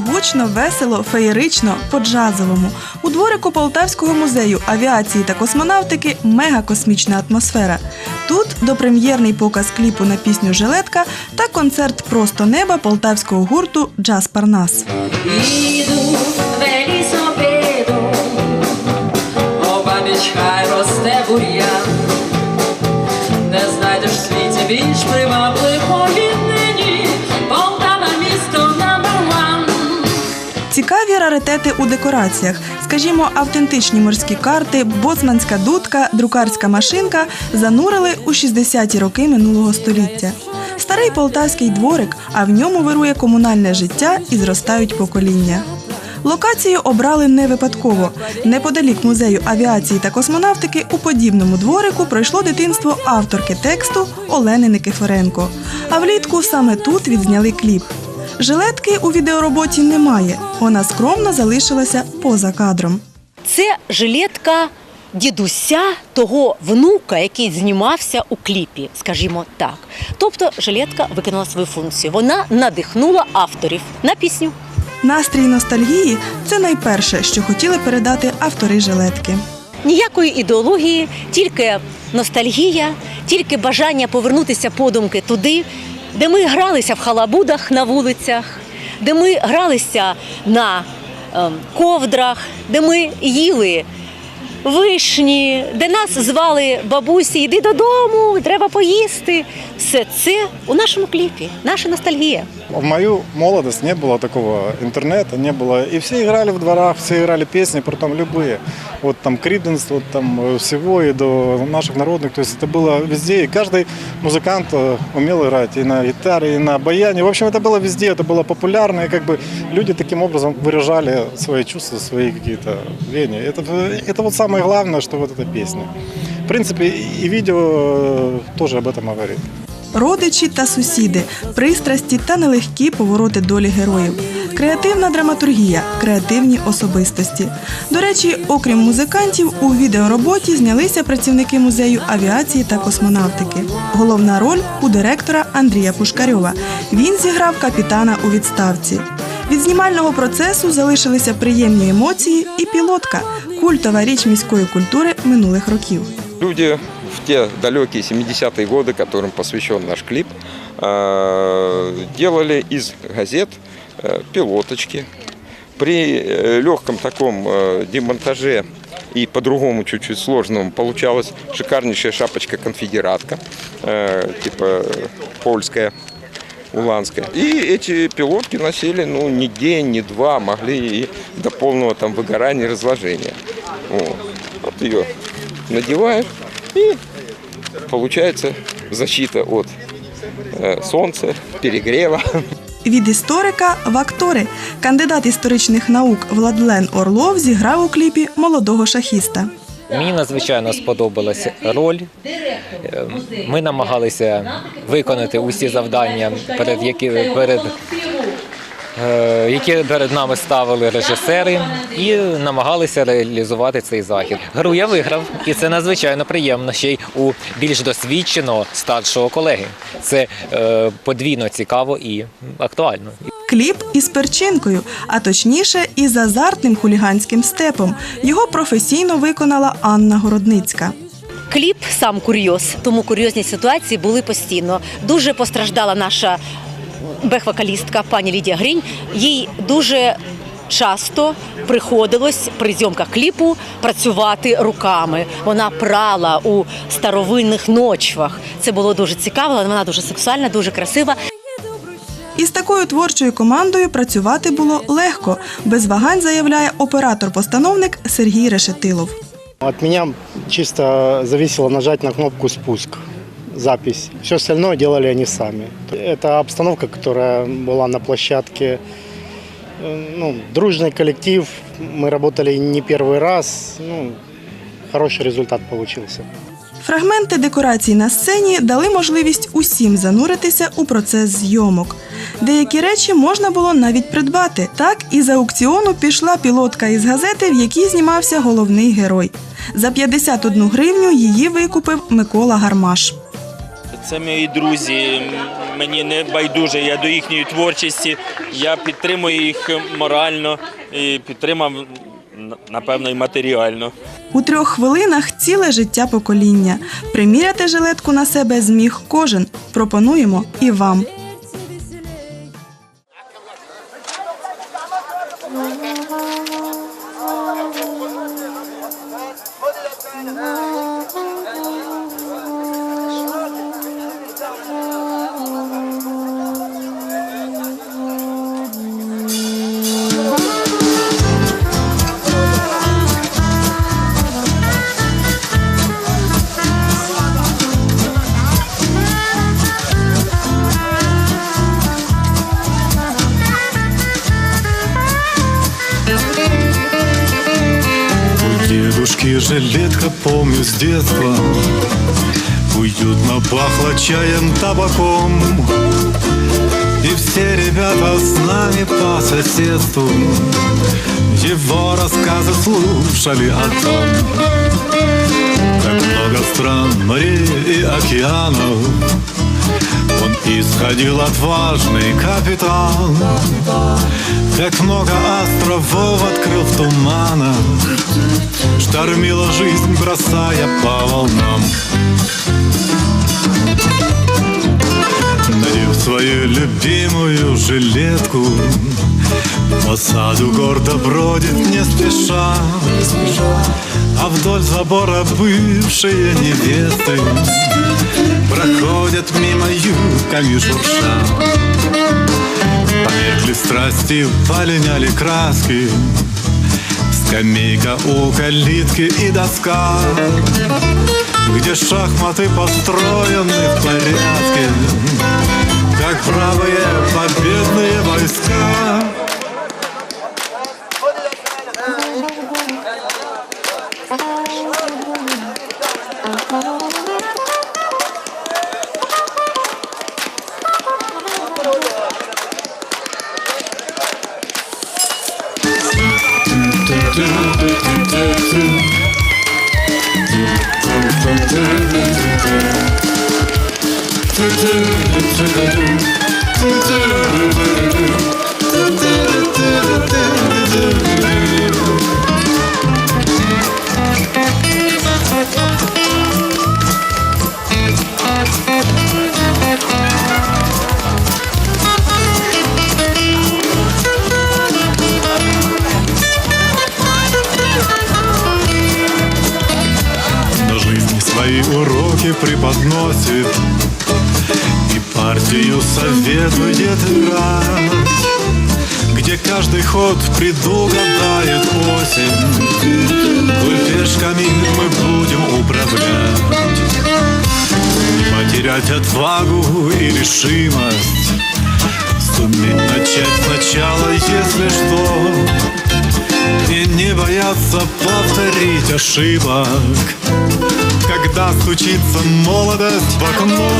гучно, весело, феєрично, по-джазовому. У дворику Полтавського музею авіації та космонавтики мегакосмічна атмосфера. Тут допрем'єрний показ кліпу на пісню Жилетка та концерт Просто неба полтавського гурту Джаз Парнас. Іду раритети у декораціях, скажімо, автентичні морські карти, боцманська дудка, друкарська машинка занурили у 60-ті роки минулого століття. Старий полтавський дворик, а в ньому вирує комунальне життя і зростають покоління. Локацію обрали не випадково. Неподалік музею авіації та космонавтики у подібному дворику пройшло дитинство авторки тексту Олени Никифоренко. А влітку саме тут відзняли кліп. Жилетки у відеороботі немає. Вона скромно залишилася поза кадром. Це жилетка дідуся того внука, який знімався у кліпі, скажімо так. Тобто жилетка виконала свою функцію. Вона надихнула авторів на пісню. Настрій ностальгії це найперше, що хотіли передати автори жилетки. Ніякої ідеології, тільки ностальгія, тільки бажання повернутися подумки туди, де ми гралися в халабудах на вулицях, де ми гралися на ем, ковдрах, де ми їли вишні, де нас звали бабусі, йди додому, треба поїсти. Все це у нашому кліпі, наша ностальгія. В мою молодость не было такого интернета, не было. И все играли в дворах, все играли песни, притом любые. Вот там Криденс, вот там э, всего и до наших народных. То есть это было везде. И каждый музыкант э, умел играть и на гитаре, и на баяне. В общем, это было везде, это было популярно. И как бы люди таким образом выражали свои чувства, свои какие-то веяния. Это, это вот самое главное, что вот эта песня. В принципе, и видео э, тоже об этом говорит. Родичі та сусіди, пристрасті та нелегкі повороти долі героїв, креативна драматургія, креативні особистості. До речі, окрім музикантів, у відеороботі знялися працівники музею авіації та космонавтики. Головна роль у директора Андрія Пушкарьова. Він зіграв капітана у відставці. Від знімального процесу залишилися приємні емоції і пілотка культова річ міської культури минулих років. Люди в те далекие 70-е годы, которым посвящен наш клип, э, делали из газет э, пилоточки. При э, легком таком демонтаже и по-другому чуть-чуть сложном получалась шикарнейшая шапочка-конфедератка, типа польская, уланская. И эти пилотки носили, ну, не день, не два, могли и до полного там выгорания, разложения. Вот, вот ее надеваешь, и получается защита от э, солнца, перегрева. Від історика в актори. Кандидат історичних наук Владлен Орлов зіграв у кліпі молодого шахіста. Мені надзвичайно сподобалася роль. Е, Ми намагалися виконати усі завдання, перед які перед е, які перед нами ставили режисери, і намагалися реалізувати цей захід. Гру я виграв, і це надзвичайно приємно ще й у більш досвідченого старшого колеги. Це е, подвійно цікаво і актуально. Кліп із перчинкою, а точніше, із азартним хуліганським степом. Його професійно виконала Анна Городницька. Кліп сам курйоз, тому курйозні ситуації були постійно. Дуже постраждала наша бек-вокалістка пані Лідія Грінь. Їй дуже часто приходилось при зйомках кліпу працювати руками. Вона прала у старовинних ночвах. Це було дуже цікаво, вона дуже сексуальна, дуже красива. Із такою творчою командою працювати було легко. Без вагань заявляє оператор-постановник Сергій Решетилов. От меня чисто зависело нажать на кнопку «Спуск», запись. Все остальное делали они сами. Это обстановка, которая была на площадке. Э, Ну, дружный коллектив, мы работали не первый раз. Ну, хороший результат получился. Фрагменти декорацій на сцені дали можливість усім зануритися у процес зйомок. Деякі речі можна було навіть придбати. Так із аукціону пішла пілотка із газети, в якій знімався головний герой. За 51 гривню її викупив Микола Гармаш. Це мої друзі, мені не байдуже. Я до їхньої творчості. Я підтримую їх морально і підтримав напевно і матеріально. У трьох хвилинах ціле життя покоління. Приміряти жилетку на себе зміг кожен. Пропонуємо і вам. Жилетка, помню с детства Уютно пахло чаем, табаком И все ребята с нами по соседству Его рассказы слушали о том Как много стран, морей и океанов Он исходил отважный капитан Как много островов открыл в туманах Штормила жизнь, бросая по волнам. Надев свою любимую жилетку По саду гордо бродит не спеша. А вдоль забора бывшие невесты Проходят мимо юбками шурша Померкли страсти, полиняли краски Скамейка у калитки и доска Где шахматы построены в порядке Как бравые победные войска Свои уроки преподносит И партию советует играть Где каждый ход предугадает осень. Гульпешками мы будем управлять Не потерять отвагу и решимость Суметь начать сначала, если что. И не бояться повторить ошибок когда стучится молодость в окно.